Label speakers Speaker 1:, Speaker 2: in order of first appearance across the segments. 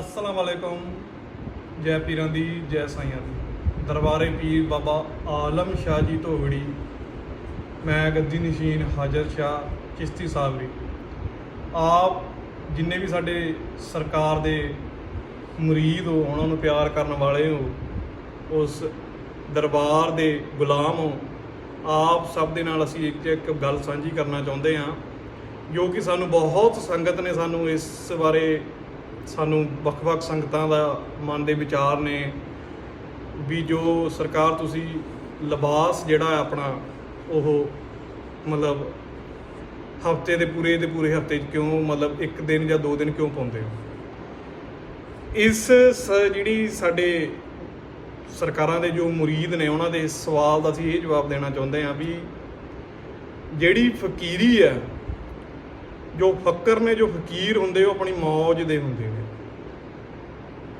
Speaker 1: ਅਸਲਾਮ ਵਾਲੇਕੁਮ ਜੈ ਪੀਰਾਂ ਦੀ, ਜੈ ਸਾਈਆਂ ਦੀ। ਦਰਬਾਰੇ ਪੀਰ ਬਾਬਾ ਆਲਮ ਸ਼ਾਹ ਜੀ ਧੋਗੜੀ ਮੈਂ ਗੱਦੀ ਨਸ਼ੀਨ ਹਾਜ਼ਰ ਸ਼ਾਹ ਚਿਸ਼ਤੀ ਸਾਬਰੀ ਆਪ ਜਿੰਨੇ ਵੀ ਸਾਡੇ ਸਰਕਾਰ ਦੇ ਮੁਰੀਦ ਹੋ, ਉਹਨਾਂ ਨੂੰ ਪਿਆਰ ਕਰਨ ਵਾਲੇ ਹੋ, ਉਸ ਦਰਬਾਰ ਦੇ ਗੁਲਾਮ ਹੋ, ਆਪ ਸਭ ਦੇ ਨਾਲ ਅਸੀਂ ਇੱਕ ਇੱਕ ਗੱਲ ਸਾਂਝੀ ਕਰਨਾ ਚਾਹੁੰਦੇ ਹਾਂ। ਜੋ ਕਿ ਸਾਨੂੰ ਬਹੁਤ ਸੰਗਤ ਨੇ ਸਾਨੂੰ ਇਸ ਬਾਰੇ ਸਾਨੂੰ ਵੱਖ-ਵੱਖ ਸੰਗਤਾਂ ਦਾ ਮਨ ਦੇ ਵਿਚਾਰ ਨੇ ਵੀ ਜੋ ਸਰਕਾਰ ਤੁਸੀਂ ਲਿਬਾਸ ਜਿਹੜਾ ਆਪਣਾ ਉਹ ਮਤਲਬ ਹਫ਼ਤੇ ਦੇ ਪੂਰੇ ਦੇ ਪੂਰੇ ਹਫ਼ਤੇ 'ਚ ਕਿਉਂ ਮਤਲਬ ਇੱਕ ਦਿਨ ਜਾਂ ਦੋ ਦਿਨ ਕਿਉਂ ਪਾਉਂਦੇ ਹੋ? ਇਸ ਸ- ਜਿਹੜੀ ਸਾਡੇ ਸਰਕਾਰਾਂ ਦੇ ਜੋ ਮੁਰੀਦ ਨੇ ਉਹਨਾਂ ਦੇ ਇਸ ਸਵਾਲ ਦਾ ਅਸੀਂ ਇਹ ਜਵਾਬ ਦੇਣਾ ਚਾਹੁੰਦੇ ਹਾਂ ਵੀ ਜਿਹੜੀ ਫਕੀਰੀ ਹੈ, ਜੋ ਫਕਰ ਨੇ, ਜੋ ਫਕੀਰ ਹੁੰਦੇ, ਉਹ ਆਪਣੀ ਮੌਜ ਦੇ ਹੁੰਦੇ ਨੇ।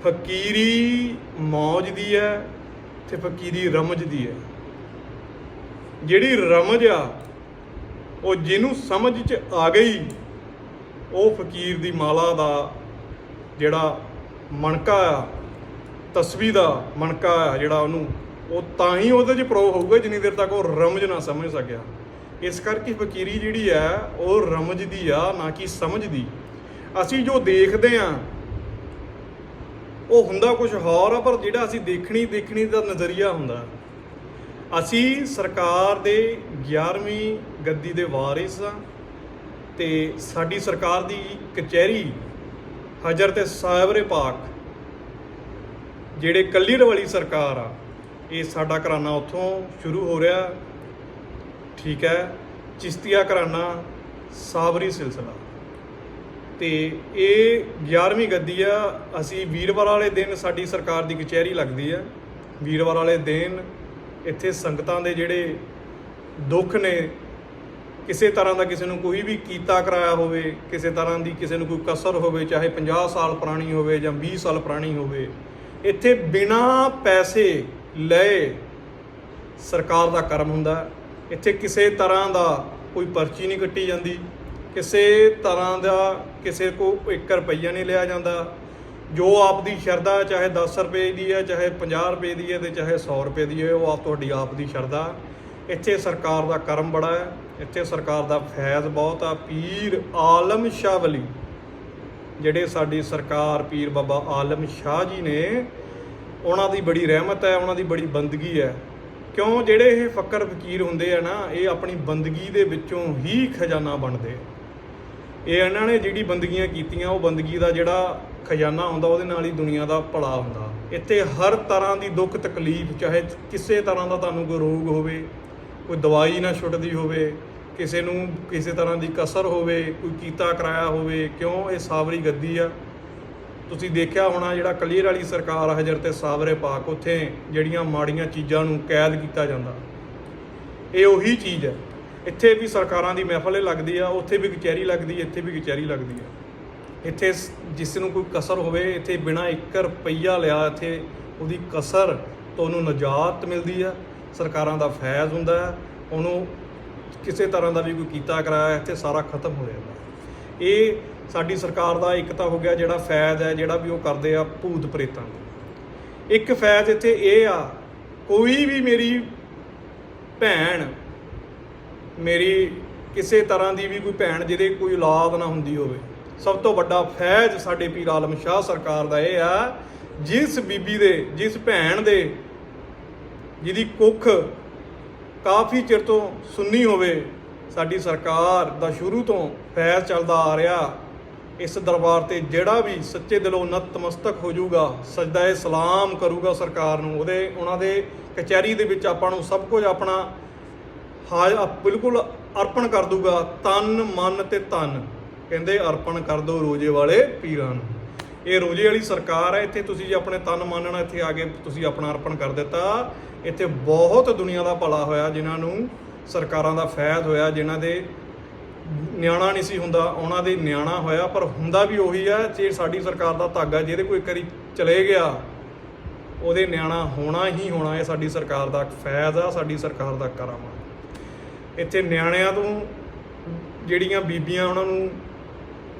Speaker 1: ਫਕੀਰੀ ਮੌਜ ਦੀ ਹੈ ਤੇ ਫਕੀਰੀ ਰਮਜ ਦੀ ਹੈ। ਜਿਹੜੀ ਰਮਜ ਆ, ਉਹ ਜਿਹਨੂੰ ਸਮਝ ਚ ਆ ਗਈ, ਉਹ ਫਕੀਰ ਦੀ ਮਾਲਾ ਦਾ ਜਿਹੜਾ ਮਣਕਾ ਆ ਤਸਵੀਰ ਦਾ ਮਣਕਾ ਆ ਜਿਹੜਾ ਉਹਨੂੰ, ਉਹ ਤਾਂ ਹੀ ਉਹਦੇ ਚ ਪ੍ਰੋ ਹੋਊਗਾ ਜਿੰਨੀ ਦੇਰ ਤੱਕ ਉਹ ਰਮਜ ਨਾ ਸਮਝ ਸਕਿਆ ਇਸ ਕਰਕੇ ਫਕੀਰੀ ਜਿਹੜੀ ਆ, ਉਹ ਰਮਜ ਦੀ ਆ, ਨਾ ਕਿ ਸਮਝ ਦੀ। ਅਸੀਂ ਜੋ ਦੇਖਦੇ ਆ ਉਹ ਹੁੰਦਾ ਕੁਝ ਹੋਰ ਆ, ਪਰ ਜਿਹੜਾ ਅਸੀਂ ਦੇਖਣੀ ਦੇਖਣੀ ਦਾ ਨਜ਼ਰੀਆ ਹੁੰਦਾ। ਅਸੀਂ ਸਰਕਾਰ ਦੇ 11ਵੀਂ ਗੱਦੀ ਦੇ ਵਾਰਿਸ ਆ ਤੇ ਸਾਡੀ ਸਰਕਾਰ ਦੀ ਕਚਹਿਰੀ ਹਜ਼ਰ ਹਜ਼ਰਤ ਸਾਹਬਰੇ ਪਾਕ, ਜਿਹੜੇ ਕੱਲੀੜ ਵਾਲੀ ਸਰਕਾਰ ਆ, ਇਹ ਸਾਡਾ ਘਰਾਣਾ ਉੱਥੋਂ ਸ਼ੁਰੂ ਹੋ ਰਿਹਾ। ਠੀਕ ਹੈ, ਚਿਸ਼ਤੀਆ ਘਰਾਣਾ ਸਾਬਰੀ ਸਿਲਸਿਲਾ। ਤੇ ਇਹ 11ਵੀਂ ਗੱਦੀ ਆ। ਅਸੀਂ ਵੀਰਵਾਰ ਵਾਲੇ ਦਿਨ ਸਾਡੀ ਸਰਕਾਰ ਦੀ ਕਚਹਿਰੀ ਲੱਗਦੀ ਆ। ਵੀਰਵਾਰ ਵਾਲੇ ਦਿਨ ਇੱਥੇ ਸੰਗਤਾਂ ਦੇ ਜਿਹੜੇ ਦੁੱਖ ਨੇ, ਕਿਸੇ ਤਰ੍ਹਾਂ ਦਾ ਕਿਸੇ ਨੂੰ ਕੋਈ ਵੀ ਕੀਤਾ ਕਰਾਇਆ ਹੋਵੇ, ਕਿਸੇ ਤਰ੍ਹਾਂ ਦੀ ਕਿਸੇ ਨੂੰ ਕੋਈ ਕਸਰ ਹੋਵੇ, ਚਾਹੇ 50 ਸਾਲ ਪੁਰਾਣੀ ਹੋਵੇ ਜਾਂ 20 ਸਾਲ ਪੁਰਾਣੀ ਹੋਵੇ, ਇੱਥੇ ਬਿਨਾਂ ਪੈਸੇ ਲਏ ਸਰਕਾਰ ਦਾ ਕਰਮ ਹੁੰਦਾ। ਇੱਥੇ ਕਿਸੇ ਤਰ੍ਹਾਂ ਦਾ ਕੋਈ ਪਰਚੀ ਨਹੀਂ ਕੱਟੀ ਜਾਂਦੀ। ਕਿਸੇ ਤਰ੍ਹਾਂ ਦਾ ਕਿਸੇ ਕੋ 1 ਰੁਪਈਆ ਨਹੀਂ ਲਿਆ ਜਾਂਦਾ। ਜੋ ਆਪ ਦੀ ਸ਼ਰਧਾ ਚਾਹੇ 10 ਰੁਪਏ ਦੀ ਹੈ, ਚਾਹੇ 50 ਰੁਪਏ ਦੀ ਹੈ ਤੇ ਚਾਹੇ 100 ਰੁਪਏ ਦੀ ਹੈ, ਉਹ ਆਪ ਤੁਹਾਡੀ ਆਪ ਦੀ ਸ਼ਰਧਾ। ਇੱਥੇ ਸਰਕਾਰ ਦਾ ਕਰਮ ਬੜਾ ਹੈ, ਇੱਥੇ ਸਰਕਾਰ ਦਾ ਫੈਜ਼ ਬਹੁਤ ਆ। ਪੀਰ ਆਲਮ ਸ਼ਾਹ ਵਲੀ, ਜਿਹੜੇ ਸਾਡੀ ਸਰਕਾਰ ਪੀਰ ਬਾਬਾ ਆਲਮ ਸ਼ਾਹ ਜੀ ਨੇ, ਉਹਨਾਂ ਦੀ ਬੜੀ ਰਹਿਮਤ ਹੈ, ਉਹਨਾਂ ਦੀ ਬੜੀ ਬੰਦਗੀ ਹੈ। ਕਿਉਂ? ਜਿਹੜੇ ਇਹ ਫਕਰ ਫਕੀਰ ਹੁੰਦੇ ਆ ਨਾ, ਇਹ ਆਪਣੀ ਬੰਦਗੀ ਦੇ ਵਿੱਚੋਂ ਹੀ ਖਜ਼ਾਨਾ ਬਣਦੇ ਇਹ ਇਹਨਾਂ ਨੇ ਜਿਹੜੀ ਬੰਦਗੀਆਂ ਕੀਤੀਆਂ, ਉਹ ਬੰਦਗੀ ਦਾ ਜਿਹੜਾ ਖਜ਼ਾਨਾ ਹੁੰਦਾ, ਉਹਦੇ ਨਾਲ ਹੀ ਦੁਨੀਆ ਦਾ ਭਲਾ ਹੁੰਦਾ। ਇੱਥੇ ਹਰ ਤਰ੍ਹਾਂ ਦੀ ਦੁੱਖ ਤਕਲੀਫ, ਚਾਹੇ ਕਿਸੇ ਤਰ੍ਹਾਂ ਦਾ ਤੁਹਾਨੂੰ ਕੋਈ ਰੋਗ ਹੋਵੇ, ਕੋਈ ਦਵਾਈ ਨਾ ਛੁੱਟਦੀ ਹੋਵੇ, ਕਿਸੇ ਨੂੰ ਕਿਸੇ ਤਰ੍ਹਾਂ ਦੀ ਕਸਰ ਹੋਵੇ, ਕੋਈ ਕੀਤਾ ਕਰਾਇਆ ਹੋਵੇ, ਕਿਉਂ ਇਹ ਸਾਵਰੀ ਗੱਦੀ ਆ? ਤੁਸੀਂ ਦੇਖਿਆ ਹੋਣਾ ਜਿਹੜਾ ਕਲੀਅਰ ਵਾਲੀ ਸਰਕਾਰ ਹਜ਼ਰ 'ਤੇ ਸਾਵਰੇ ਪਾਕ, ਉੱਥੇ ਜਿਹੜੀਆਂ ਮਾੜੀਆਂ ਚੀਜ਼ਾਂ ਨੂੰ ਕੈਦ ਕੀਤਾ ਜਾਂਦਾ। ਇਹ ਉਹੀ ਚੀਜ਼ ਹੈ। ਇੱਥੇ ਵੀ ਸਰਕਾਰਾਂ ਦੀ ਮਹਿਫਲ ਲੱਗਦੀ ਆ, ਉੱਥੇ ਵੀ ਕਚਹਿਰੀ ਲੱਗਦੀ ਇੱਥੇ ਵੀ ਕਚਹਿਰੀ ਲੱਗਦੀ ਆ। ਇੱਥੇ ਜਿਸ ਨੂੰ ਕੋਈ ਕਸਰ ਹੋਵੇ, ਇੱਥੇ ਬਿਨਾ 1 ਰੁਪਈਆ ਲਿਆ, ਇੱਥੇ ਉਹਦੀ ਕਸਰ ਤੋਂ ਉਹਨੂੰ ਨਜਾਤ ਮਿਲਦੀ ਆ। ਸਰਕਾਰਾਂ ਦਾ ਫੈਜ਼ ਹੁੰਦਾ ਹੈ ਉਹਨੂੰ ਕਿਸੇ ਤਰ੍ਹਾਂ ਦਾ ਵੀ ਕੋਈ ਕੀਤਾ ਕਰਾਇਆ, ਇੱਥੇ ਸਾਰਾ ਖਤਮ ਹੋ ਜਾਂਦਾ। ਇਹ ਸਾਡੀ ਸਰਕਾਰ ਦਾ ਇੱਕ ਤਾਂ ਹੋ ਗਿਆ ਜਿਹੜਾ ਫੈਜ਼ ਹੈ, ਜਿਹੜਾ ਵੀ ਉਹ ਕਰਦੇ ਆ ਭੂਤ ਪ੍ਰੇਤਾਂ ਦਾ ਇੱਕ ਫੈਜ਼ ਇੱਥੇ ਇਹ ਆ, ਕੋਈ ਵੀ ਮੇਰੀ ਭੈਣ ਮੇਰੀ ਕਿਸੇ ਤਰ੍ਹਾਂ ਦੀ ਵੀ ਕੋਈ ਭੈਣ ਜਿਹਦੇ ਕੋਈ ਔਲਾਦ ਨਾ ਹੁੰਦੀ ਹੋਵੇ। ਸਭ ਤੋਂ ਵੱਡਾ ਫੈਜ਼ ਸਾਡੇ ਪੀਰ ਆਲਮ ਸ਼ਾਹ ਸਰਕਾਰ ਦਾ ਇਹ ਆ, ਜਿਸ ਬੀਬੀ ਦੇ, ਜਿਸ ਭੈਣ ਦੇ, ਜਿਹਦੀ ਕੁੱਖ ਕਾਫੀ ਚਿਰ ਤੋਂ ਸੁੰਨੀ ਹੋਵੇ, ਸਾਡੀ ਸਰਕਾਰ ਦਾ ਸ਼ੁਰੂ ਤੋਂ ਫੈਜ਼ ਚੱਲਦਾ ਆ ਰਿਹਾ। ਇਸ ਦਰਬਾਰ ਤੇ ਜਿਹੜਾ ਵੀ ਸੱਚੇ ਦਿਲੋਂ ਨਤਮਸਤਕ ਹੋ ਜਾਊਗਾ, ਸਜਦਾ ਏ ਸਲਾਮ ਕਰੂਗਾ ਸਰਕਾਰ ਨੂੰ। ਉਹਦੇ, ਉਹਨਾਂ ਦੇ ਕਚਹਿਰੀ ਦੇ ਵਿੱਚ ਆਪਾਂ ਨੂੰ ਸਭ ਕੁਝ ਆਪਣਾ ਹਾਂ ਬਿਲਕੁਲ ਅਰਪਣ ਕਰ ਦੂਗਾ ਤਨ, ਮਨ ਤੇ ਤਨ। ਕਹਿੰਦੇ ਅਰਪਣ ਕਰ ਦੋ ਰੋਜੇ ਵਾਲੇ ਪੀਰਾਂ ਨੂੰ। ਇਹ ਰੋਜੇ ਵਾਲੀ ਸਰਕਾਰ ਹੈ, ਇੱਥੇ ਤੁਸੀਂ ਜੇ ਆਪਣੇ ਤਨ, ਮਨ ਨਾਲ ਇੱਥੇ ਆ ਕੇ ਤੁਸੀਂ ਆਪਣਾ ਅਰਪਣ ਕਰ ਦਿੱਤਾ, ਇੱਥੇ ਬਹੁਤ ਦੁਨੀਆ ਦਾ ਭਲਾ ਹੋਇਆ, ਜਿਨ੍ਹਾਂ ਨੂੰ ਸਰਕਾਰਾਂ ਦਾ ਫੈਜ਼ ਹੋਇਆ, ਜਿਨ੍ਹਾਂ ਦੇ ਨਿਆਣਾ ਨਹੀਂ ਸੀ ਹੁੰਦਾ, ਉਹਨਾਂ ਦੇ ਨਿਆਣਾ ਹੋਇਆ, ਪਰ ਹੁੰਦਾ ਵੀ ਉਹੀ ਆ ਜੇ ਸਾਡੀ ਸਰਕਾਰ ਦਾ ਧਾਗਾ ਜਿਹਦੇ ਕੋਈ ਕਰੀ ਚਲੇ ਗਿਆ, ਉਹਦੇ ਨਿਆਣਾ ਹੋਣਾ ਹੀ ਹੋਣਾ, ਇਹ ਸਾਡੀ ਸਰਕਾਰ ਦਾ ਫੈਜ਼ ਆ, ਸਾਡੀ ਸਰਕਾਰ ਦਾ ਕਰਮ ਆ ਇੱਥੇ ਨਿਆਣਿਆਂ ਤੋਂ ਜਿਹੜੀਆਂ ਬੀਬੀਆਂ ਉਹਨਾਂ ਨੂੰ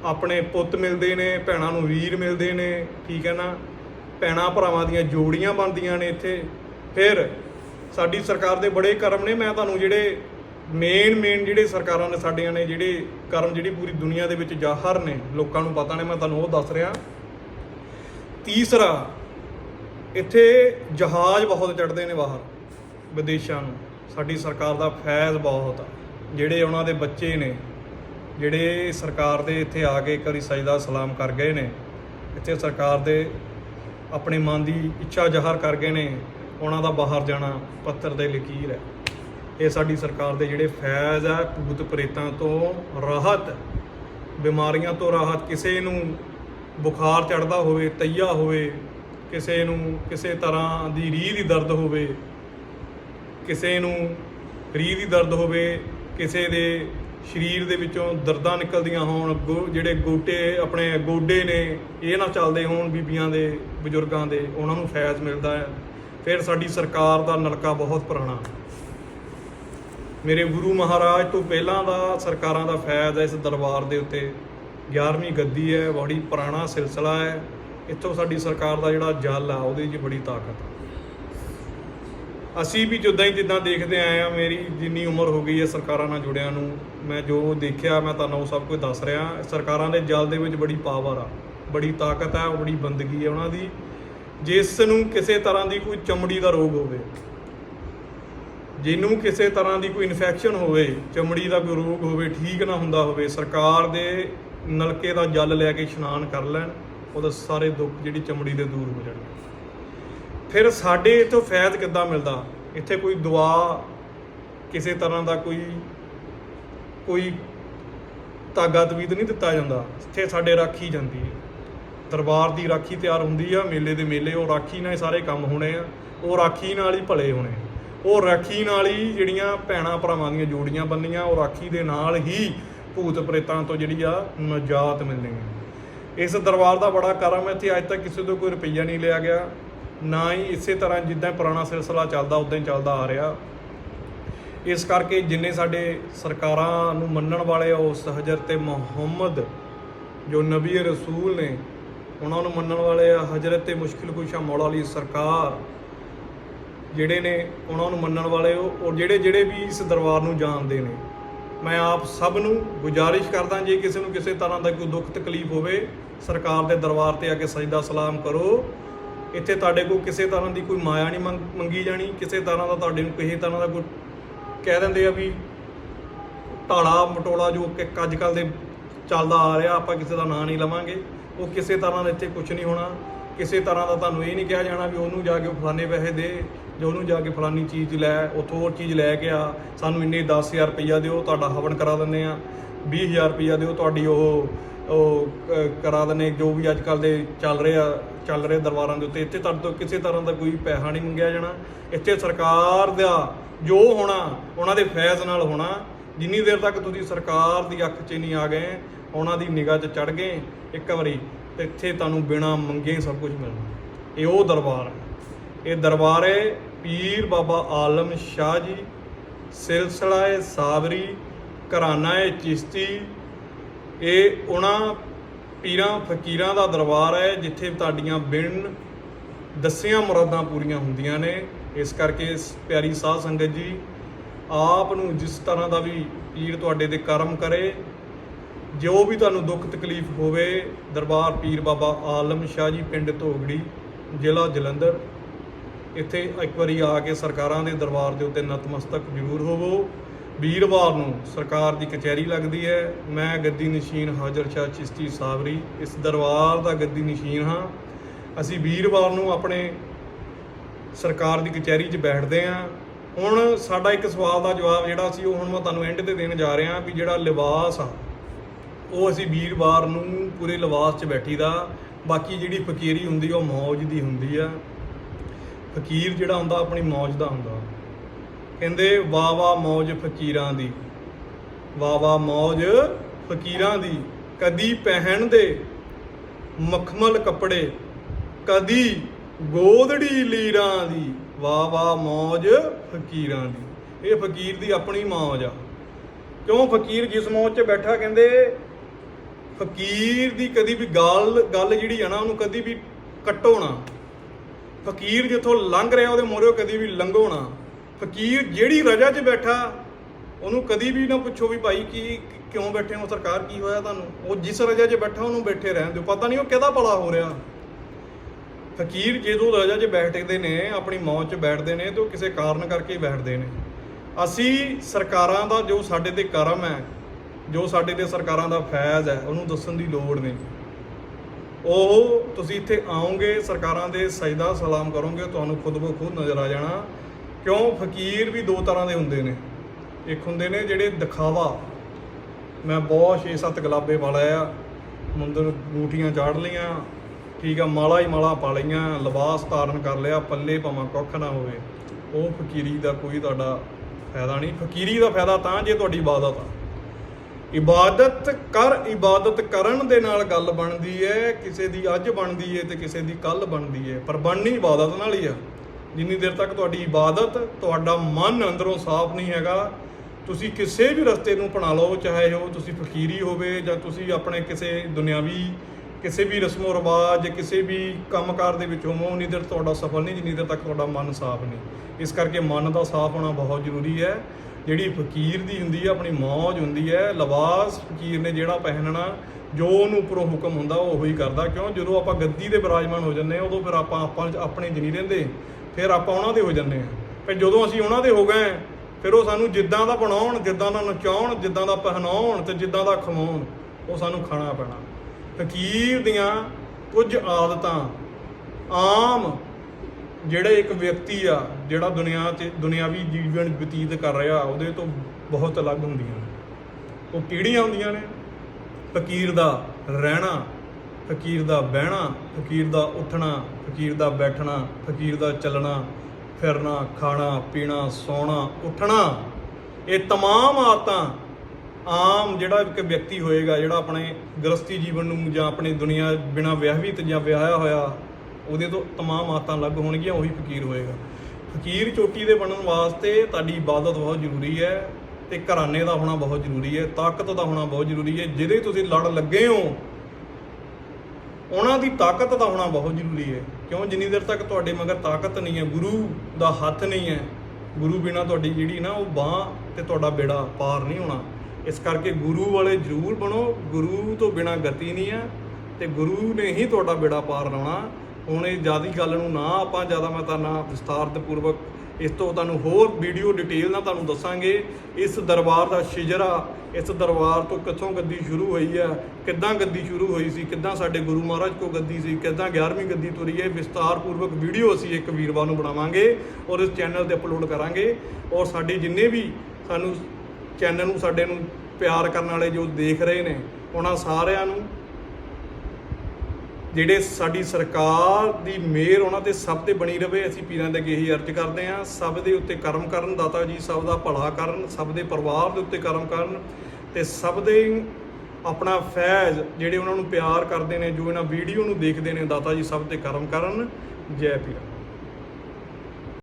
Speaker 1: ਆਪਣੇ ਪੁੱਤ ਮਿਲਦੇ ਨੇ, ਭੈਣਾਂ ਨੂੰ ਵੀਰ ਮਿਲਦੇ ਨੇ, ਠੀਕ ਹੈ ਨਾ? ਭੈਣਾਂ ਭਰਾਵਾਂ ਦੀਆਂ ਜੋੜੀਆਂ ਬਣਦੀਆਂ ਨੇ ਇੱਥੇ। ਫਿਰ ਸਾਡੀ ਸਰਕਾਰ ਦੇ ਬੜੇ ਕਰਮ ਨੇ। ਮੈਂ ਤੁਹਾਨੂੰ ਜਿਹੜੇ ਮੇਨ ਮੇਨ ਜਿਹੜੇ ਸਰਕਾਰਾਂ ਨੇ ਸਾਡੀਆਂ ਨੇ, ਜਿਹੜੇ ਕਰਮ ਜਿਹੜੀ ਪੂਰੀ ਦੁਨੀਆ ਦੇ ਵਿੱਚ ਜ਼ਾਹਰ ਨੇ, ਲੋਕਾਂ ਨੂੰ ਪਤਾ ਨੇ, ਮੈਂ ਤੁਹਾਨੂੰ ਉਹ ਦੱਸ ਰਿਹਾ। ਤੀਸਰਾ, ਇੱਥੇ ਜਹਾਜ਼ ਬਹੁਤ ਚੜਦੇ ਨੇ ਬਾਹਰ ਵਿਦੇਸ਼ਾਂ ਨੂੰ। ਸਾਡੀ ਸਰਕਾਰ ਦਾ ਫੈਜ਼ ਬਹੁਤ ਆ। ਜਿਹੜੇ ਉਹਨਾਂ ਦੇ ਬੱਚੇ ਨੇ, ਜਿਹੜੇ ਸਰਕਾਰ ਦੇ ਇੱਥੇ ਆ ਕੇ ਇੱਕ ਸਜਦਾ ਸਲਾਮ ਕਰ ਗਏ ਨੇ, ਇੱਥੇ ਸਰਕਾਰ ਦੇ ਆਪਣੇ ਮਨ ਦੀ ਇੱਛਾ ਜ਼ਾਹਰ ਕਰ ਗਏ ਨੇ, ਉਹਨਾਂ ਦਾ ਬਾਹਰ ਜਾਣਾ ਪੱਤਰ ਦੇ ਲਕੀਰ ਹੈ। ਇਹ ਸਾਡੀ ਸਰਕਾਰ ਦੇ ਜਿਹੜੇ ਫੈਜ਼ ਆ, ਭੂਤ ਪ੍ਰੇਤਾਂ ਤੋਂ ਰਾਹਤ, ਬਿਮਾਰੀਆਂ ਤੋਂ ਰਾਹਤ, ਕਿਸੇ ਨੂੰ ਬੁਖਾਰ ਚੜਦਾ ਹੋਵੇ, ਤਈਆ ਹੋਵੇ, ਕਿਸੇ ਨੂੰ ਕਿਸੇ ਤਰ੍ਹਾਂ ਦੀ ਰੀਹ ਦੀ ਦਰਦ ਹੋਵੇ ਕਿਸੇ ਨੂੰ ਰੀਹ ਦੀ ਦਰਦ ਹੋਵੇ, ਕਿਸੇ ਦੇ ਸਰੀਰ ਦੇ ਵਿੱਚੋਂ ਦਰਦਾਂ ਨਿਕਲਦੀਆਂ ਹੋਣ, ਗੋ- ਜਿਹੜੇ ਗੋਟੇ ਆਪਣੇ ਗੋਡੇ ਨੇ, ਇਹ ਨਾ ਚੱਲਦੇ ਹੋਣ ਬੀਬੀਆਂ ਦੇ, ਬਜ਼ੁਰਗਾਂ ਦੇ, ਉਹਨਾਂ ਨੂੰ ਫੈਜ਼ ਮਿਲਦਾ ਹੈ। ਫਿਰ ਸਾਡੀ ਸਰਕਾਰ ਦਾ ਨਲਕਾ ਬਹੁਤ ਪੁਰਾਣਾ। ਮੇਰੇ ਗੁਰੂ ਮਹਾਰਾਜ ਤੋਂ ਪਹਿਲਾਂ ਦਾ ਸਰਕਾਰਾਂ ਦਾ ਫੈਜ਼ ਹੈ ਇਸ ਦਰਬਾਰ ਦੇ ਉੱਤੇ। 11ਵੀਂ ਗੱਦੀ ਹੈ, ਬੜੀ ਪੁਰਾਣਾ ਸਿਲਸਿਲਾ ਹੈ। ਇੱਥੋਂ ਸਾਡੀ ਸਰਕਾਰ ਦਾ ਜਿਹੜਾ ਜਲ ਆ, ਉਹਦੇ 'ਚ ਬੜੀ ਤਾਕਤ ਆ। ਅਸੀਂ ਵੀ ਜਿੱਦਾਂ ਹੀ ਜਿੱਦਾਂ ਦੇਖਦੇ ਆਏ ਆ ਮੇਰੀ ਜਿੰਨੀ ਉਮਰ ਹੋ ਗਈ ਹੈ ਸਰਕਾਰਾਂ ਨਾਲ ਜੁੜਿਆਂ ਨੂੰ, ਮੈਂ ਜੋ ਦੇਖਿਆ, ਮੈਂ ਤੁਹਾਨੂੰ ਉਹ ਸਭ ਕੁਝ ਦੱਸ ਰਿਹਾ, ਸਰਕਾਰਾਂ ਦੇ ਜਲ ਦੇ ਵਿੱਚ ਬੜੀ ਪਾਵਰ ਆ, ਬੜੀ ਤਾਕਤ ਆ, ਬੜੀ ਬੰਦਗੀ ਆ ਉਹਨਾਂ ਦੀ, ਜਿਸ ਨੂੰ ਕਿਸੇ ਤਰ੍ਹਾਂ ਦੀ ਕੋਈ ਚਮੜੀ ਦਾ ਰੋਗ ਹੋਵੇ, ਜਿਹਨੂੰ ਕਿਸੇ ਤਰ੍ਹਾਂ ਦੀ ਕੋਈ ਇਨਫੈਕਸ਼ਨ ਹੋਵੇ, ਚਮੜੀ ਦਾ ਕੋਈ ਰੋਗ ਹੋਵੇ, ਠੀਕ ਨਾ ਹੁੰਦਾ ਹੋਵੇ, ਸਰਕਾਰ ਦੇ ਨਲਕੇ ਦਾ ਜਲ ਲੈ ਕੇ ਇਸ਼ਨਾਨ ਕਰ ਲੈਣ, ਉਹਦੇ ਸਾਰੇ ਦੁੱਖ ਜਿਹੜੀ ਚਮੜੀ ਦੇ ਦੂਰ ਹੋ ਜਾਣਗੇ ਫਿਰ ਸਾਡੇ ਇੱਥੋਂ ਫੈਜ਼ ਕਿੱਦਾਂ ਮਿਲਦਾ? ਇੱਥੇ ਕੋਈ ਦੁਆ, ਕਿਸੇ ਤਰ੍ਹਾਂ ਦਾ ਕੋਈ ਕੋਈ ਤਾਗਾ ਤਵੀਦ ਨਹੀਂ ਦਿੱਤਾ ਜਾਂਦਾ। ਇੱਥੇ ਸਾਡੇ ਰਾਖੀ ਜਾਂਦੀ ਹੈ। ਦਰਬਾਰ ਦੀ ਰਾਖੀ ਤਿਆਰ ਹੁੰਦੀ ਆ, ਮੇਲੇ ਦੇ ਮੇਲੇ ਉਹ ਰਾਖੀ ਨਾਲ ਹੀ ਸਾਰੇ ਕੰਮ ਹੋਣੇ ਆ। ਉਹ ਰਾਖੀ ਨਾਲ ਹੀ ਭਲੇ ਹੋਣੇ ਉਹ ਰਾਖੀ ਨਾਲ ਹੀ ਜਿਹੜੀਆਂ ਭੈਣਾਂ ਭਰਾਵਾਂ ਦੀਆਂ ਜੋੜੀਆਂ ਬੰਨੀਆਂ, ਉਹ ਰਾਖੀ ਦੇ ਨਾਲ ਹੀ ਭੂਤ ਪ੍ਰੇਤਾਂ ਤੋਂ ਜਿਹੜੀ ਆ ਨਜਾਤ ਮਿਲਣੀ ਹੈ। ਇਸ ਦਰਬਾਰ ਦਾ ਬੜਾ ਕਰਮ ਹੈ। ਇੱਥੇ ਅੱਜ ਤੱਕ ਕਿਸੇ ਤੋਂ ਕੋਈ ਰੁਪਈਆ ਨਹੀਂ ਲਿਆ ਗਿਆ। ਨਾ ਹੀ ਇਸੇ ਤਰ੍ਹਾਂ ਜਿੱਦਾਂ ਪੁਰਾਣਾ ਸਿਲਸਿਲਾ ਚੱਲਦਾ, ਉਦਾਂ ਹੀ ਚੱਲਦਾ ਆ ਰਿਹਾ। ਇਸ ਕਰਕੇ ਜਿੰਨੇ ਸਾਡੇ ਸਰਕਾਰਾਂ ਨੂੰ ਮੰਨਣ ਵਾਲੇ ਆ ਉਸ ਹਜ਼ਰਤ ਮੁਹੰਮਦ, ਜੋ ਨਬੀ ਰਸੂਲ ਨੇ, ਉਹਨਾਂ ਨੂੰ ਮੰਨਣ ਵਾਲੇ ਆ, ਹਜ਼ਰਤ ਮੁਸ਼ਕਿਲ ਕੁਸ਼ਾ ਮੌਲਾ ਅਲੀ ਸਰਕਾਰ। ਜਿਹੜੇ ਨੇ ਉਹਨਾਂ ਨੂੰ ਮੰਨਣ ਵਾਲੇ ਉਹ ਔਰ ਜਿਹੜੇ ਜਿਹੜੇ ਵੀ ਇਸ ਦਰਬਾਰ ਨੂੰ ਜਾਣਦੇ ਨੇ। ਮੈਂ ਆਪ ਸਭ ਨੂੰ ਗੁਜ਼ਾਰਿਸ਼ ਕਰਦਾ, ਜੇ ਕਿਸੇ ਨੂੰ ਕਿਸੇ ਤਰ੍ਹਾਂ ਦਾ ਕੋਈ ਦੁੱਖ ਤਕਲੀਫ ਹੋਵੇ, ਸਰਕਾਰ ਦੇ ਦਰਬਾਰ ਤੇ ਆ ਕੇ ਸਜਦਾ ਸਲਾਮ ਕਰੋ। ਇੱਥੇ ਤੁਹਾਡੇ ਕੋਲ ਕਿਸੇ ਤਰ੍ਹਾਂ ਦੀ ਕੋਈ ਮਾਇਆ ਨਹੀਂ ਮੰਗ- ਮੰਗੀ ਜਾਣੀ, ਕਿਸੇ ਤਰ੍ਹਾਂ ਦਾ ਤੁਹਾਡੇ ਨੂੰ ਕਿਸੇ ਤਰ੍ਹਾਂ ਦਾ ਕੋਈ ਕਹਿ ਦਿੰਦੇ ਆ ਵੀ ਢਾਲਾ ਮਟੋਲਾ ਜੋ ਕਿ ਅੱਜ ਕੱਲ ਦੇ ਚੱਲਦਾ ਆ ਰਿਹਾ, ਆਪਾਂ ਕਿਸੇ ਦਾ ਨਾਂ ਨਹੀਂ ਲਵਾਂਗੇ, ਉਹ ਕਿਸੇ ਤਰ੍ਹਾਂ ਦਾ ਇੱਥੇ ਕੁਝ ਨਹੀਂ ਹੋਣਾ। ਕਿਸੇ ਤਰ੍ਹਾਂ ਦਾ ਤੁਹਾਨੂੰ ਇਹ ਨਹੀਂ ਕਿਹਾ ਜਾਣਾ ਵੀ ਉਹਨੂੰ ਜਾ ਕੇ ਫਲਾਣੇ ਪੈਸੇ ਦੇ, ਜਾਂ ਉਹਨੂੰ ਜਾ ਕੇ ਫਲਾਨੀ ਚੀਜ਼ ਲੈ, ਉੱਥੋਂ ਉਹ ਚੀਜ਼ ਲੈ ਕੇ ਆ, ਸਾਨੂੰ ਇੰਨੇ 10000 ਰੁਪਈਆ ਦਿਓ, ਤੁਹਾਡਾ ਹਵਨ ਕਰਾ ਦਿੰਦੇ ਆ। 20000 ਰੁਪਈਆ ਦਿਓ, ਤੁਹਾਡੀ ਉਹ ਉਹ ਕਰਾ ਦਿੰਦੇ, ਜੋ ਵੀ ਅੱਜ ਕੱਲ ਦੇ ਚੱਲ ਰਿਹਾ, ਚੱਲ ਰਹੇ ਦਰਬਾਰਾਂ ਦੇ ਉੱਤੇ, ਇੱਥੇ ਤੁਹਾਡੇ ਤੋਂ ਕਿਸੇ ਤਰ੍ਹਾਂ ਦਾ ਕੋਈ ਪੈਸਾ ਨਹੀਂ ਮੰਗਿਆ ਜਾਣਾ। ਇੱਥੇ ਸਰਕਾਰ ਦਾ ਜੋ ਹੋਣਾ, ਉਹਨਾਂ ਦੇ ਫੈਜ਼ ਨਾਲ ਹੋਣਾ। ਜਿੰਨੀ ਦੇਰ ਤੱਕ ਤੁਸੀਂ ਸਰਕਾਰ ਦੀ ਅੱਖ 'ਚ ਨਹੀਂ ਆ ਗਏ, ਉਹਨਾਂ ਦੀ ਨਿਗਾਹ 'ਚ ਚੜ ਗਏ, ਇੱਕ ਵਾਰੀ ਤੇ ਇੱਥੇ ਤੁਹਾਨੂੰ ਬਿਨਾ ਮੰਗੇ ਸਭ ਕੁਝ ਮਿਲਣਾ। ਇਹ ਉਹ ਦਰਬਾਰ ਹੈ। ਇਹ ਦਰਬਾਰ ਹੈ ਪੀਰ ਬਾਬਾ ਆਲਮ ਸ਼ਾਹ ਜੀ, ਸਿਲਸਿਲਾ ਹੈ ਸਾਬਰੀ, ਘਰਾਨਾ ਹੈ ਚਿਸ਼ਤੀ ਇਹ ਉਹਨਾਂ ਪੀਰਾਂ, ਫਕੀਰਾਂ ਦਾ ਦਰਬਾਰ ਹੈ, ਜਿੱਥੇ ਤੁਹਾਡੀਆਂ ਬਿਨ ਦੱਸੀਆਂ ਮੁਰਾਦਾਂ ਪੂਰੀਆਂ ਹੁੰਦੀਆਂ ਨੇ। ਇਸ ਕਰਕੇ ਇਸ ਪਿਆਰੀ ਸਾਧ ਸੰਗਤ ਜੀ, ਆਪ ਨੂੰ ਜਿਸ ਤਰ੍ਹਾਂ ਦਾ ਵੀ ਪੀਰ ਤੁਹਾਡੇ ਦੇ ਕਰਮ ਕਰੇ, ਜੋ ਵੀ ਤੁਹਾਨੂੰ ਦੁੱਖ ਤਕਲੀਫ ਹੋਵੇ, ਦਰਬਾਰ ਪੀਰ ਬਾਬਾ ਆਲਮ ਸ਼ਾਹ ਜੀ ਪਿੰਡ ਧੋਗੜੀ, ਜ਼ਿਲ੍ਹਾ ਜਲੰਧਰ, ਇੱਥੇ ਇੱਕ ਵਾਰੀ ਆ ਕੇ ਸਰਕਾਰਾਂ ਦੇ ਦਰਬਾਰ ਦੇ ਉੱਤੇ ਨਤਮਸਤਕ ਜ਼ਰੂਰ ਹੋਵੋ। ਵੀਰਵਾਰ ਨੂੰ ਸਰਕਾਰ ਦੀ ਕਚਹਿਰੀ ਲੱਗਦੀ ਹੈ। ਮੈਂ ਗੱਦੀ ਨਸ਼ੀਨ ਹਾਜ਼ਰ ਸ਼ਾਹ ਚਿਸ਼ਤੀ ਸਾਬਰੀ। ਇਸ ਦਰਬਾਰ ਦਾ ਗੱਦੀ ਨਸ਼ੀਨ ਹਾਂ। ਅਸੀਂ ਵੀਰਵਾਰ ਨੂੰ ਆਪਣੇ ਸਰਕਾਰ ਦੀ ਕਚਹਿਰੀ 'ਚ ਬੈਠਦੇ ਹਾਂ। ਹੁਣ ਸਾਡਾ ਇੱਕ ਸਵਾਲ ਦਾ ਜਵਾਬ ਜਿਹੜਾ ਸੀ, ਉਹ ਹੁਣ ਮੈਂ ਤੁਹਾਨੂੰ ਐਂਡ ਤੇ ਦੇਣ ਜਾ ਰਿਹਾ ਵੀ ਜਿਹੜਾ ਲਿਬਾਸ ਆ, ਉਹ ਅਸੀਂ ਵੀਰਵਾਰ ਨੂੰ ਪੂਰੇ ਲਿਬਾਸ 'ਚ ਬੈਠੀਦਾ। ਬਾਕੀ ਜਿਹੜੀ ਫਕੀਰੀ ਹੁੰਦੀ, ਉਹ ਮੌਜ ਦੀ ਹੁੰਦੀ ਆ। ਫਕੀਰ ਜਿਹੜਾ ਹੁੰਦਾ, ਆਪਣੀ ਮੌਜ ਦਾ ਹੁੰਦਾ। ਕਹਿੰਦੇ ਵਾ ਮੌਜ ਫਕੀਰਾਂ ਦੀ। ਵਾ ਮੌਜ ਫਕੀਰਾਂ ਦੀ। ਕਦੀ ਪਹਿਨਦੇ ਮਖਮਲ ਕੱਪੜੇ, ਕਦੀ ਗੋਦੜੀ ਲੀਰਾਂ ਦੀ। ਵਾ ਮੌਜ ਫਕੀਰਾਂ ਦੀ। ਇਹ ਫਕੀਰ ਦੀ ਆਪਣੀ ਮੌਜ ਆ। ਕਿਉਂ ਫਕੀਰ ਜਿਸ ਮੌਜ 'ਚ ਬੈਠਾ ਕਹਿੰਦੇ, ਫਕੀਰ ਦੀ ਕਦੀ ਵੀ ਗੱਲ ਗੱਲ ਜਿਹੜੀ ਆ ਨਾ, ਉਹਨੂੰ ਕਦੀ ਵੀ ਕੱਟੋ ਨਾ। ਫਕੀਰ ਜਿੱਥੋਂ ਲੰਘ ਰਿਹਾ ਉਹਦੇ ਮੋਰੇ ਕਦੀ ਵੀ ਲੰਘੋ ਨਾ। ਫਕੀਰ ਜਿਹੜੀ ਰਜਾ 'ਚ ਬੈਠਾ, ਉਹਨੂੰ ਕਦੀ ਵੀ ਨਾ ਪੁੱਛੋ ਵੀ ਭਾਈ ਕੀ, ਕਿਉਂ ਬੈਠੇ ਹੋ, ਸਰਕਾਰ ਕੀ ਹੋਇਆ ਤੁਹਾਨੂੰ? ਉਹ ਜਿਸ ਰਜਾ 'ਚ ਬੈਠਾ, ਉਹਨੂੰ ਬੈਠੇ ਰਹਿਣ ਦਿਓ। ਪਤਾ ਨਹੀਂ ਉਹ ਕਿਹਦਾ ਭਲਾ ਹੋ ਰਿਹਾ। ਫਕੀਰ ਜਦੋਂ ਰਜਾ 'ਚ ਬੈਠਦੇ ਨੇ, ਆਪਣੀ ਮੌਤ 'ਚ ਬੈਠਦੇ ਨੇ, ਤੇ ਉਹ ਕਿਸੇ ਕਾਰਨ ਕਰਕੇ ਬੈਠਦੇ ਨੇ। ਅਸੀਂ ਸਰਕਾਰਾਂ ਦਾ, ਜੋ ਸਾਡੇ ਤੇ ਕਰਮ ਹੈ, ਜੋ ਸਾਡੇ ਤੇ ਸਰਕਾਰਾਂ ਦਾ ਫੈਜ਼ ਹੈ, ਉਹਨੂੰ ਦੱਸਣ ਦੀ ਲੋੜ ਨਹੀਂ। ਉਹ ਤੁਸੀਂ ਇੱਥੇ ਆਓਗੇ, ਸਰਕਾਰਾਂ ਦੇ ਸਜਦਾ ਸਲਾਮ ਕਰੋਗੇ, ਤੁਹਾਨੂੰ ਖੁਦ ਬੋ ਖੁਦ ਨਜ਼ਰ ਆ ਜਾਣਾ। ਕਿਉਂ ਫਕੀਰ ਵੀ ਦੋ ਤਰ੍ਹਾਂ ਦੇ ਹੁੰਦੇ ਨੇ। ਇੱਕ ਹੁੰਦੇ ਨੇ ਜਿਹੜੇ ਦਿਖਾਵਾ। ਮੈਂ ਬਹੁਤ 6-7 ਗੁਲਾਬੇ ਵਾਲਾ ਆ। ਮੁੰਦਰ ਬੂਟੀਆਂ ਚਾੜ ਲਈਆਂ। ਠੀਕ ਆ, ਮਾਲਾ ਹੀ ਮਾਲਾ ਪਾ ਲਈਆਂ। ਲਿਬਾਸ ਧਾਰਨ ਕਰ ਲਿਆ, ਪੱਲੇ ਭਾਵੇਂ ਕੁੱਖ ਨਾ ਹੋਵੇ। ਉਹ ਫਕੀਰੀ ਦਾ ਕੋਈ ਤੁਹਾਡਾ ਫਾਇਦਾ ਨਹੀਂ। ਫਕੀਰੀ ਦਾ ਫਾਇਦਾ ਤਾਂ ਜੇ ਤੁਹਾਡੀ ਇਬਾਦਤ ਆ। ਇਬਾਦਤ ਕਰ, ਇਬਾਦਤ ਕਰਨ ਦੇ ਨਾਲ ਗੱਲ ਬਣਦੀ ਹੈ ਕਿਸੇ ਦੀ ਅੱਜ ਬਣਦੀ ਹੈ ਤੇ ਕਿਸੇ ਦੀ ਕੱਲ ਬਣਦੀ ਹੈ ਪਰ ਬਣਨੀ ਇਬਾਦਤ ਨਾਲ ਹੀ ਆ। ਜਿੰਨੀ ਦੇਰ ਤੱਕ ਤੁਹਾਡੀ ਇਬਾਦਤ, ਤੁਹਾਡਾ ਮਨ ਅੰਦਰੋਂ ਸਾਫ਼ ਨਹੀਂ ਹੈਗਾ, ਤੁਸੀਂ ਕਿਸੇ ਵੀ ਰਸਤੇ ਨੂੰ ਅਪਣਾ ਲਓ, ਚਾਹੇ ਉਹ ਤੁਸੀਂ ਫਕੀਰੀ ਹੋਵੇ ਜਾਂ ਤੁਸੀਂ ਆਪਣੇ ਕਿਸੇ ਦੁਨਿਆਵੀ, ਕਿਸੇ ਵੀ ਰਸਮੋ ਰਿਵਾਜ, ਕਿਸੇ ਵੀ ਕੰਮਕਾਰ ਦੇ ਵਿੱਚ ਹੋਵੋ, ਉਨੀ ਦੇਰ ਤੁਹਾਡਾ ਸਫਲ ਨਹੀਂ, ਜਿੰਨੀ ਦੇਰ ਤੱਕ ਤੁਹਾਡਾ ਮਨ ਸਾਫ਼ ਨਹੀਂ। ਇਸ ਕਰਕੇ ਮਨ ਦਾ ਸਾਫ਼ ਹੋਣਾ ਬਹੁਤ ਜ਼ਰੂਰੀ ਹੈ। ਜਿਹੜੀ ਫਕੀਰ ਦੀ ਹੁੰਦੀ ਹੈ, ਆਪਣੀ ਮੌਜ ਹੁੰਦੀ ਹੈ ਲਿਬਾਸ ਫਕੀਰ ਨੇ ਜਿਹੜਾ ਪਹਿਨਣਾ, ਜੋ ਉਹਨੂੰ ਉੱਪਰੋਂ ਹੁਕਮ ਹੁੰਦਾ, ਉਹ ਉਹੀ ਕਰਦਾ। ਕਿਉਂ? ਜਦੋਂ ਆਪਾਂ ਗੱਦੀ ਦੇ ਬਿਰਾਜਮਾਨ ਹੋ ਜੰਨੇ ਉਦੋਂ ਫਿਰ ਆਪਾਂ ਆਪਾਂ ਆਪਣੇ 'ਚ ਨਹੀਂ ਰਹਿੰਦੇ। ਫਿਰ ਆਪਾਂ ਉਹਨਾਂ ਦੇ ਹੋ ਜੰਨੇ ਆ ਫਿਰ ਜਦੋਂ ਅਸੀਂ ਉਹਨਾਂ ਦੇ ਹੋ ਗਏ, ਫਿਰ ਉਹ ਸਾਨੂੰ ਜਿੱਦਾਂ ਦਾ ਬਣਾਉਣ, ਜਿੱਦਾਂ ਦਾ ਨਚਾਉਣ, ਜਿੱਦਾਂ ਦਾ ਪਹਿਨਾਉਣ ਤੇ ਜਿੱਦਾਂ ਦਾ ਖਵਾਉਣ, ਉਹ ਸਾਨੂੰ ਖਾਣਾ ਪੈਣਾ। ਫਕੀਰ ਦੀਆਂ ਕੁਝ ਆਦਤਾਂ। ਆਮ ਜਿਹੜੇ ਇੱਕ ਵਿਅਕਤੀ ਆ, ਜਿਹੜਾ ਦੁਨੀਆ 'ਚ ਦੁਨਿਆਵੀ ਜੀਵਨ ਬਤੀਤ ਕਰ ਰਿਹਾ, ਉਹਦੇ ਤੋਂ ਬਹੁਤ ਅਲੱਗ ਹੁੰਦੀਆਂ ਨੇ। ਉਹ ਕਿਹੜੀਆਂ ਹੁੰਦੀਆਂ ਨੇ? ਫਕੀਰ ਦਾ ਰਹਿਣਾ। ਫਕੀਰ ਦਾ ਬਹਿਣਾ ਫਕੀਰ ਦਾ ਉੱਠਣਾ ਫਕੀਰ ਦਾ ਬੈਠਣਾ ਫਕੀਰ ਦਾ ਚੱਲਣਾ ਫਿਰਨਾ ਖਾਣਾ ਪੀਣਾ ਸੌਣਾ ਉੱਠਣਾ ਇਹ तमाम ਆਦਤਾਂ ਆਮ ਜਿਹੜਾ ਇੱਕ ਵਿਅਕਤੀ ਹੋਏਗਾ ਜਿਹੜਾ ਆਪਣੇ ਗ੍ਰਸਤੀ ਜੀਵਨ ਨੂੰ ਜਾਂ ਆਪਣੀ ਦੁਨੀਆ ਬਿਨਾ ਵਿਆਹਵੀ ਤੇ ਜਾਂ ਵਿਆਹਿਆ ਹੋਇਆ ਉਹਦੇ ਤੋਂ तमाम ਆਦਤਾਂ ਅਲੱਗ ਹੋਣਗੀਆਂ ਉਹੀ ਫਕੀਰ ਹੋਏਗਾ ਫਕੀਰ ਚੋਟੀ ਦੇ ਬਣਨ ਵਾਸਤੇ ਤੁਹਾਡੀ ਇਬਾਦਤ ਬਹੁਤ ਜ਼ਰੂਰੀ ਹੈ ਤੇ ਘਰਾਣੇ ਦਾ ਹੋਣਾ ਬਹੁਤ ਜ਼ਰੂਰੀ ਹੈ ਤਾਕਤ ਦਾ ਹੋਣਾ ਬਹੁਤ ਜ਼ਰੂਰੀ ਹੈ ਜਿਹਦੇ ਤੁਸੀਂ ਲੜ ਲੱਗੇ ਹੋ ਉਹਨਾਂ ਦੀ ਤਾਕਤ ਦਾ ਹੋਣਾ ਬਹੁਤ ਜ਼ਰੂਰੀ ਹੈ। ਕਿਉਂ? ਜਿੰਨੀ ਦੇਰ ਤੱਕ ਤੁਹਾਡੇ ਮਗਰ ਤਾਕਤ ਨਹੀਂ ਹੈ, ਗੁਰੂ ਦਾ ਹੱਥ ਨਹੀਂ ਹੈ, ਗੁਰੂ ਬਿਨਾ ਤੁਹਾਡੀ ਜਿਹੜੀ ਨਾ ਉਹ ਬਾਹ ਤੇ ਤੁਹਾਡਾ ਬੇੜਾ ਪਾਰ ਨਹੀਂ ਹੋਣਾ। ਇਸ ਕਰਕੇ ਗੁਰੂ ਵਾਲੇ ਜ਼ਰੂਰ ਬਣੋ। ਗੁਰੂ ਤੋਂ ਬਿਨਾ ਗਤੀ ਨਹੀਂ ਹੈ ਤੇ ਗੁਰੂ ਨੇ ਹੀ ਤੁਹਾਡਾ ਬੇੜਾ ਪਾਰ ਲਾਉਣਾ। ਹੁਣ ਇਹ ਜਿਆਦੀ ਗੱਲ ਨੂੰ ਨਾ ਆਪਾਂ ਜ਼ਿਆਦਾ ਮੈਂ ਤਾਂ ਨਾ ਵਿਸਤਾਰ ਪੂਰਵਕ ਇਸ ਤੋਂ ਤੁਹਾਨੂੰ ਹੋਰ ਵੀਡੀਓ ਡਿਟੇਲ ਨਾਲ ਤੁਹਾਨੂੰ ਦੱਸਾਂਗੇ ਇਸ ਦਰਬਾਰ ਦਾ ਸ਼ਿਜਰਾ, ਇਸ ਦਰਬਾਰ ਤੋਂ ਕਿੱਥੋਂ ਗੱਦੀ ਸ਼ੁਰੂ ਹੋਈ ਹੈ, ਕਿੱਦਾਂ ਗੱਦੀ ਸ਼ੁਰੂ ਹੋਈ ਸੀ, ਕਿੱਦਾਂ ਸਾਡੇ ਗੁਰੂ ਮਹਾਰਾਜ ਕੋ ਗੱਦੀ ਸੀ, ਕਿੱਦਾਂ 11ਵੀਂ ਗੱਦੀ ਤੁਰੀ ਹੈ ਵਿਸਤਾਰ ਪੂਰਵਕ ਵੀਡੀਓ ਅਸੀਂ ਇੱਕ ਵੀਰਵਾਰ ਨੂੰ ਬਣਾਵਾਂਗੇ ਔਰ ਇਸ ਚੈਨਲ ਤੇ ਅਪਲੋਡ ਕਰਾਂਗੇ ਔਰ ਸਾਡੇ ਜਿੰਨੇ ਵੀ ਸਾਨੂੰ ਚੈਨਲ ਨੂੰ, ਸਾਡੇ ਨੂੰ ਪਿਆਰ ਕਰਨ ਵਾਲੇ ਜੋ ਦੇਖ ਰਹੇ ਨੇ, ਉਹਨਾਂ ਸਾਰਿਆਂ ਨੂੰ ਜਿਹੜੇ ਸਾਡੀ ਸਰਕਾਰ ਦੀ ਮਿਹਰ ਉਹਨਾਂ ਤੇ ਸਭ ਤੇ ਬਣੀ ਰਵੇ, ਅਸੀਂ ਪੀਰਾਂ ਦੇ ਅੱਗੇ ਇਹੀ ਅਰਜ਼ ਕਰਦੇ ਹਾਂ। ਸਭ ਦੇ ਉੱਤੇ ਕਰਮ ਕਰਨ, ਦਾਤਾ ਜੀ ਸਭ ਦਾ ਭਲਾ ਕਰਨ, ਸਭ ਦੇ ਪਰਿਵਾਰ ਦੇ ਉੱਤੇ ਕਰਮ ਕਰਨ ਤੇ ਸਭ ਦੇ ਆਪਣਾ ਫੈਜ਼ ਜਿਹੜੇ ਉਹਨਾਂ ਨੂੰ ਪਿਆਰ ਕਰਦੇ ਨੇ, ਜੋ ਇਹਨਾਂ ਵੀਡੀਓ ਨੂੰ ਦੇਖਦੇ ਨੇ, ਦਾਤਾ ਜੀ ਸਭ ਤੇ ਕਰਮ ਕਰਨ। ਜੈ ਪੀਰਾਂ।